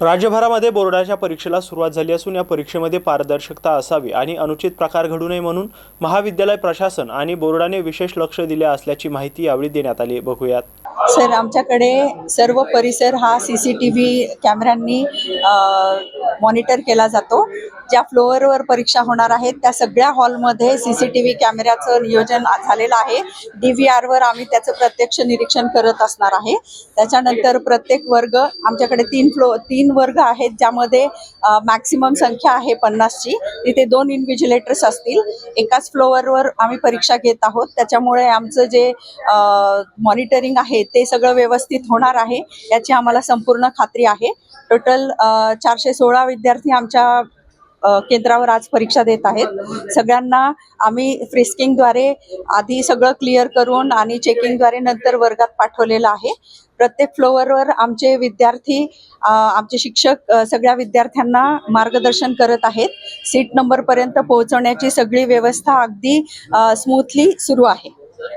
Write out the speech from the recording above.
राज्यभरामध्ये बोर्डाच्या परीक्षेला सुरुवात झाली असून या परीक्षेमध्ये पारदर्शकता असावी आणि अनुचित प्रकार घडू नये म्हणून महाविद्यालय प्रशासन आणि बोर्डाने विशेष लक्ष दिले असल्याची माहिती यावेळी देण्यात आली. बघूयात. सर आमच्याकडे सर्व परिसर हा सी सी टी व्ही कॅमेऱ्यांनी मॉनिटर केला जातो. ज्या फ्लोअरवर परीक्षा होणार आहेत त्या सगळ्या हॉलमध्ये सी सी टी व्ही कॅमेऱ्याचं नियोजन झालेलं आहे. डी व्ही आरवर आम्ही त्याचं प्रत्यक्ष निरीक्षण करत असणार आहे. त्याच्यानंतर प्रत्येक वर्ग आमच्याकडे तीन फ्लो तीन वर्ग आहेत ज्यामध्ये मॅक्सिमम संख्या आहे पन्नासची. तिथे दोन इन्व्हिजिलेटर्स असतील. एकाच फ्लोअरवर आम्ही परीक्षा घेत आहोत. त्याच्यामुळे आमचं जे मॉनिटरिंग आहे ते सगळं व्यवस्थित होणार आहे याची आम्हाला संपूर्ण खात्री आहे. टोटल चारशे सोळा विद्यार्थी आमच्या केंद्रावर आज परीक्षा देत आहेत. सगळ्यांना आम्ही फ्रिस्किंगद्वारे आधी सगळं क्लिअर करून आणि चेकिंगद्वारे नंतर वर्गात पाठवलेलं आहे. प्रत्येक फ्लोअरवर आमचे विद्यार्थी आमचे शिक्षक सगळ्या विद्यार्थ्यांना मार्गदर्शन करत आहेत. सीट नंबरपर्यंत पोहोचवण्याची सगळी व्यवस्था अगदी स्मूथली सुरू आहे.